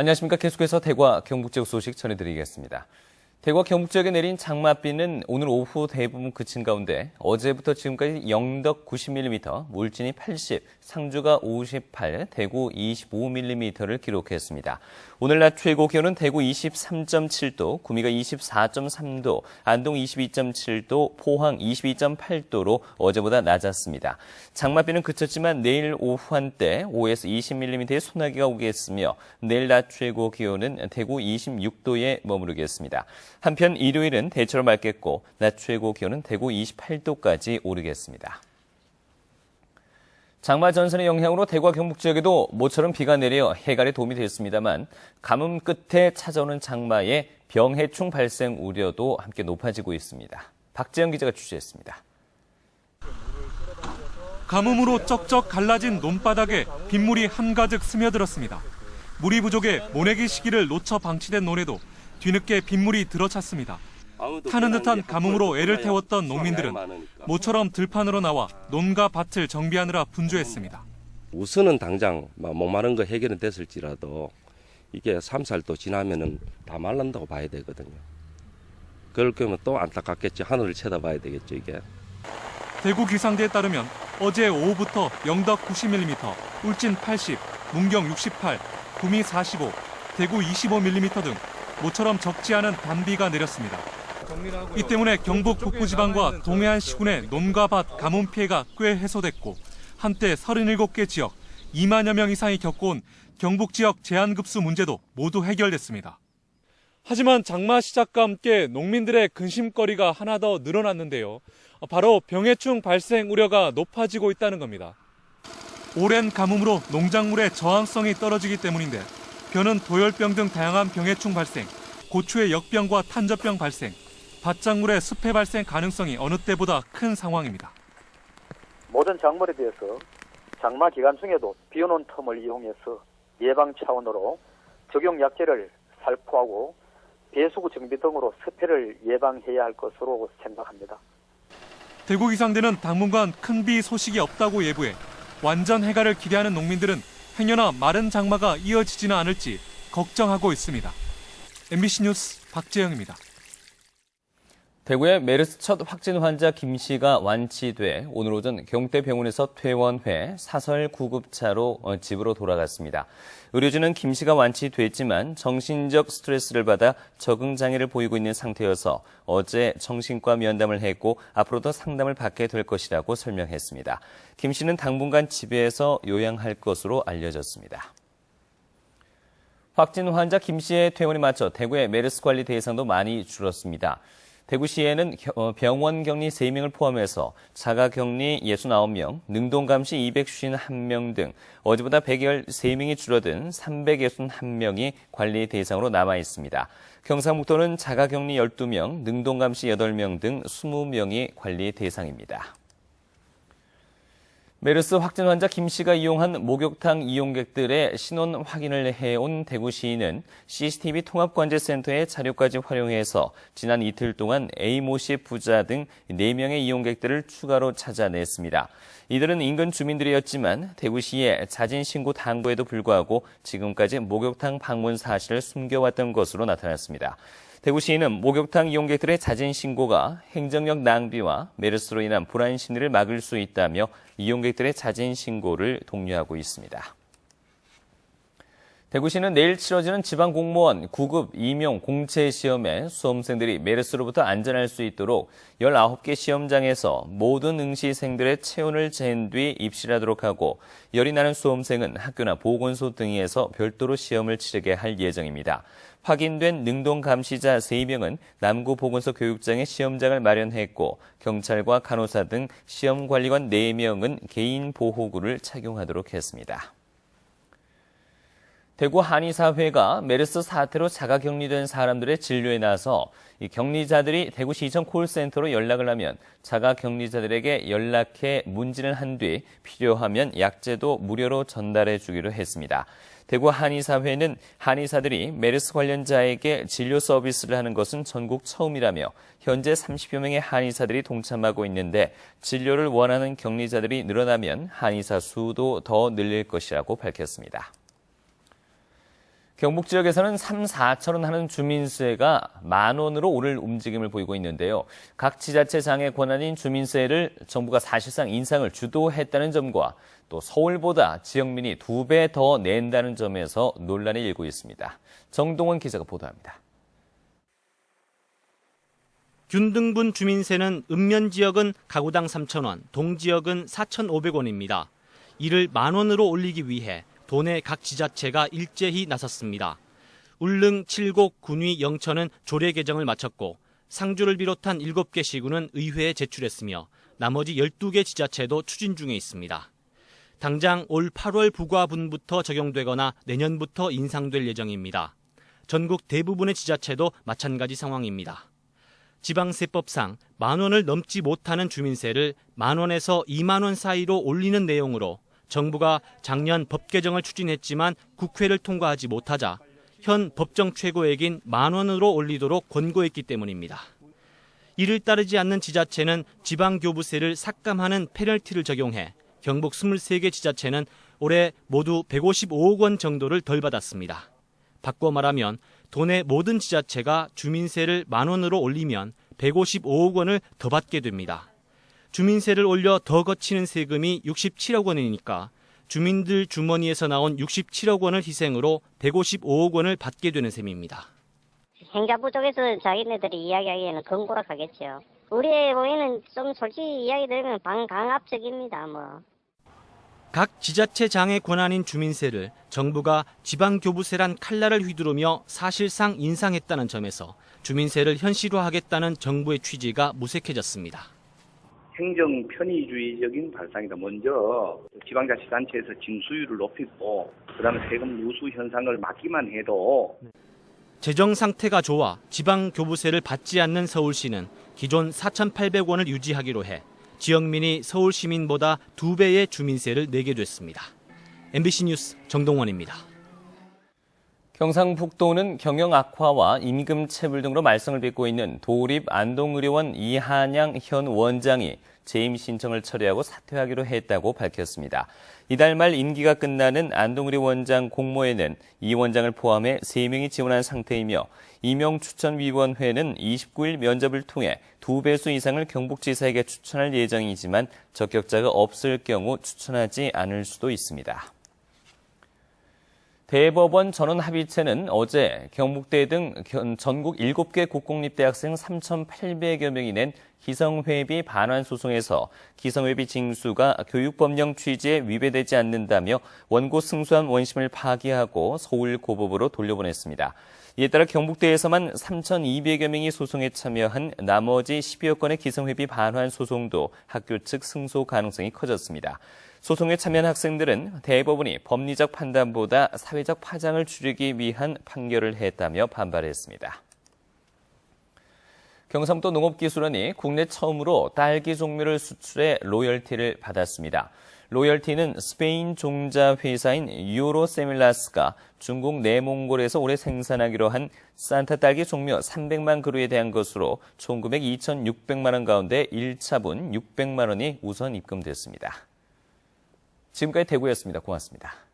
안녕하십니까. 계속해서 대과 경북 지역 소식 전해드리겠습니다. 대과 경북 지역에 내린 장맛비는 오늘 오후 대부분 그친 가운데 어제부터 지금까지 영덕 90mm, 물진이 80, 상주가 58, 대구 25mm를 기록했습니다. 오늘 낮 최고 기온은 대구 23.7도, 구미가 24.3도, 안동 22.7도, 포항 22.8도로 어제보다 낮았습니다. 장맛비는 그쳤지만 내일 오후 한때 5에서 20mm의 소나기가 오겠으며 내일 낮 최고 기온은 대구 26도에 머무르겠습니다. 한편 일요일은 대체로 맑겠고 낮 최고 기온은 대구 28도까지 오르겠습니다. 장마 전선의 영향으로 대구와 경북 지역에도 모처럼 비가 내려 해갈에 도움이 됐습니다만 가뭄 끝에 찾아오는 장마에 병해충 발생 우려도 함께 높아지고 있습니다. 박재영 기자가 취재했습니다. 가뭄으로 쩍쩍 갈라진 논바닥에 빗물이 한가득 스며들었습니다. 물이 부족해 모내기 시기를 놓쳐 방치된 논에도 뒤늦게 빗물이 들어찼습니다. 타는 듯한 가뭄으로 애를 태웠던 농민들은 모처럼 들판으로 나와 논과 밭을 정비하느라 분주했습니다. 우선은 당장 막 목마른 거 해결은 됐을지라도 이게 3, 4일 지나면은 다 말란다고 봐야 되거든요. 그럴 거면 또 안타깝겠죠. 하늘을 쳐다봐야 되겠죠, 이게. 대구 기상대에 따르면 어제 오후부터 영덕 90mm, 울진 80, 문경 68, 구미 45, 대구 25mm 등 모처럼 적지 않은 단비가 내렸습니다. 이 때문에 경북 북부지방과 동해안 시군의 논과 밭 가뭄 피해가 꽤 해소됐고 한때 37개 지역 2만여 명 이상이 겪어온 경북 지역 제한급수 문제도 모두 해결됐습니다. 하지만 장마 시작과 함께 농민들의 근심거리가 하나 더 늘어났는데요. 바로 병해충 발생 우려가 높아지고 있다는 겁니다. 오랜 가뭄으로 농작물의 저항성이 떨어지기 때문인데 벼는 도열병 등 다양한 병해충 발생, 고추의 역병과 탄저병 발생, 밭작물의 습해 발생 가능성이 어느 때보다 큰 상황입니다. 모든 작물에 대해서 장마 기간 중에도 비 오는 텀을 이용해서 예방 차원으로 적용 약제를 살포하고 배수구 정비 등으로 습해를 예방해야 할 것으로 생각합니다. 대구 기상대는 당분간 큰 비 소식이 없다고 예보해 완전 해가를 기대하는 농민들은 행여나 마른 장마가 이어지지는 않을지 걱정하고 있습니다. MBC 뉴스 박재영입니다. 대구의 메르스 첫 확진 환자 김 씨가 완치돼 오늘 오전 경태병원에서 퇴원해 사설 구급차로 어, 집으로 돌아갔습니다. 의료진은 김 씨가 완치됐지만 정신적 스트레스를 받아 적응 장애를 보이고 있는 상태여서 어제 정신과 면담을 했고 앞으로도 상담을 받게 될 것이라고 설명했습니다. 김 씨는 당분간 집에서 요양할 것으로 알려졌습니다. 확진 환자 김 씨의 퇴원에 맞춰 대구의 메르스 관리 대상도 많이 줄었습니다. 대구시에는 어, 병원 격리 3명을 포함해서 자가 격리 69명, 능동 감시 251명 등 어제보다 113명이 줄어든 361명이 관리 대상으로 남아 있습니다. 경상북도는 자가 격리 12명, 능동 감시 8명 등 20명이 관리 대상입니다. 메르스 확진 환자 김 씨가 이용한 목욕탕 이용객들의 신원 확인을 해온 대구시는 CCTV 통합관제센터의 자료까지 활용해서 지난 이틀 동안 A모 씨 부자 등 4명의 이용객들을 추가로 찾아냈습니다. 이들은 인근 주민들이었지만 대구시의 자진 신고 당부에도 불구하고 지금까지 목욕탕 방문 사실을 숨겨왔던 것으로 나타났습니다. 대구시는 목욕탕 이용객들의 자진 신고가 행정력 낭비와 메르스로 인한 불안 심리를 막을 수 있다며 이용객들의 자진 신고를 독려하고 있습니다. 대구시는 내일 치러지는 지방 공무원 9급 임용 공채 시험에 수험생들이 메르스로부터 안전할 수 있도록 19개 시험장에서 모든 응시생들의 체온을 잰 뒤 입실하도록 하고 열이 나는 수험생은 학교나 보건소 등에서 별도로 시험을 치르게 할 예정입니다. 확인된 능동 감시자 3명은 남구 보건소 교육장에 시험장을 마련했고 경찰과 간호사 등 시험 관리관 4명은 개인 보호구를 착용하도록 했습니다. 대구 한의사회가 메르스 사태로 자가 격리된 사람들의 진료에 나서 이 격리자들이 대구시청 콜센터로 연락을 하면 자가 격리자들에게 연락해 문진을 한 뒤 필요하면 약제도 무료로 전달해 주기로 했습니다. 대구 한의사회는 한의사들이 메르스 관련자에게 진료 서비스를 하는 것은 전국 처음이라며 현재 30여 명의 한의사들이 동참하고 있는데 진료를 원하는 격리자들이 늘어나면 한의사 수도 더 늘릴 것이라고 밝혔습니다. 경북 지역에서는 3, 4천 원 하는 주민세가 만 원으로 오를 움직임을 보이고 있는데요. 각 지자체 장의 권한인 주민세를 정부가 사실상 인상을 주도했다는 점과 또 서울보다 지역민이 두 배 더 낸다는 점에서 논란이 일고 있습니다. 정동원 기자가 보도합니다. 균등분 주민세는 읍면 지역은 가구당 3,000원, 동 지역은 4,500원입니다. 이를 만 원으로 올리기 위해 도내 각 지자체가 일제히 나섰습니다. 울릉, 칠곡, 군위, 영천은 조례 개정을 마쳤고 상주를 비롯한 7개 시군은 의회에 제출했으며 나머지 12개 지자체도 추진 중에 있습니다. 당장 올 8월 부과분부터 적용되거나 내년부터 인상될 예정입니다. 전국 대부분의 지자체도 마찬가지 상황입니다. 지방세법상 만 원을 넘지 못하는 주민세를 만 원에서 2만 원 사이로 올리는 내용으로 정부가 작년 법 개정을 추진했지만 국회를 통과하지 못하자 현 법정 최고액인 만 원으로 올리도록 권고했기 때문입니다. 이를 따르지 않는 지자체는 지방교부세를 삭감하는 페널티를 적용해 경북 23개 지자체는 올해 모두 155억 원 정도를 덜 받았습니다. 바꿔 말하면 도내 모든 지자체가 주민세를 만 원으로 올리면 155억 원을 더 받게 됩니다. 주민세를 올려 더 거치는 세금이 67억 원이니까 주민들 주머니에서 나온 67억 원을 희생으로 155억 원을 받게 되는 셈입니다. 행자부 쪽에서 자기네들이 이야기하기에는 건고락하겠죠. 우리의 보이는 좀 솔직히 이야기 들으면 반강압적입니다. 뭐. 각 지자체 장의 권한인 주민세를 정부가 지방교부세란 칼날을 휘두르며 사실상 인상했다는 점에서 주민세를 현실화하겠다는 정부의 취지가 무색해졌습니다. 행정 편의주의적인 발상이다. 먼저 지방자치단체에서 징수율을 높이고 그다음에 세금 누수 현상을 막기만 해도 재정 상태가 좋아 지방 교부세를 받지 않는 서울시는 기존 4,800원을 유지하기로 해 지역민이 서울 시민보다 두 배의 주민세를 내게 됐습니다. MBC 뉴스 정동원입니다. 경상북도는 경영 악화와 임금 체불 등으로 말썽을 빚고 있는 도립 안동의료원 이한양 현 원장이 재임 신청을 처리하고 사퇴하기로 했다고 밝혔습니다. 이달 말 임기가 끝나는 안동의료원장 공모에는 이 원장을 포함해 3명이 지원한 상태이며 임용추천위원회는 29일 면접을 통해 두 배수 이상을 경북지사에게 추천할 예정이지만 적격자가 없을 경우 추천하지 않을 수도 있습니다. 대법원 전원 합의체는 어제 경북대 등 전국 7개 국공립대 학생 3,800여 명이 낸 기성회비 반환 소송에서 기성회비 징수가 교육법령 취지에 위배되지 않는다며 원고 승소한 원심을 파기하고 서울 고법으로 돌려보냈습니다. 이에 따라 경북대에서만 3,200여 명이 소송에 참여한 나머지 10여 건의 기성회비 반환 소송도 학교 측 승소 가능성이 커졌습니다. 소송에 참여한 학생들은 대법원이 법리적 판단보다 사회적 파장을 줄이기 위한 판결을 했다며 반발했습니다. 경상도 농업기술원이 국내 처음으로 딸기 종묘를 수출해 로열티를 받았습니다. 로열티는 스페인 종자 회사인 유로 세밀라스가 중국 내몽골에서 올해 생산하기로 한 산타 딸기 종묘 300만 그루에 대한 것으로 총 금액 2,600만 원 가운데 1차분 600만 원이 우선 입금됐습니다. 지금까지 대구였습니다. 고맙습니다.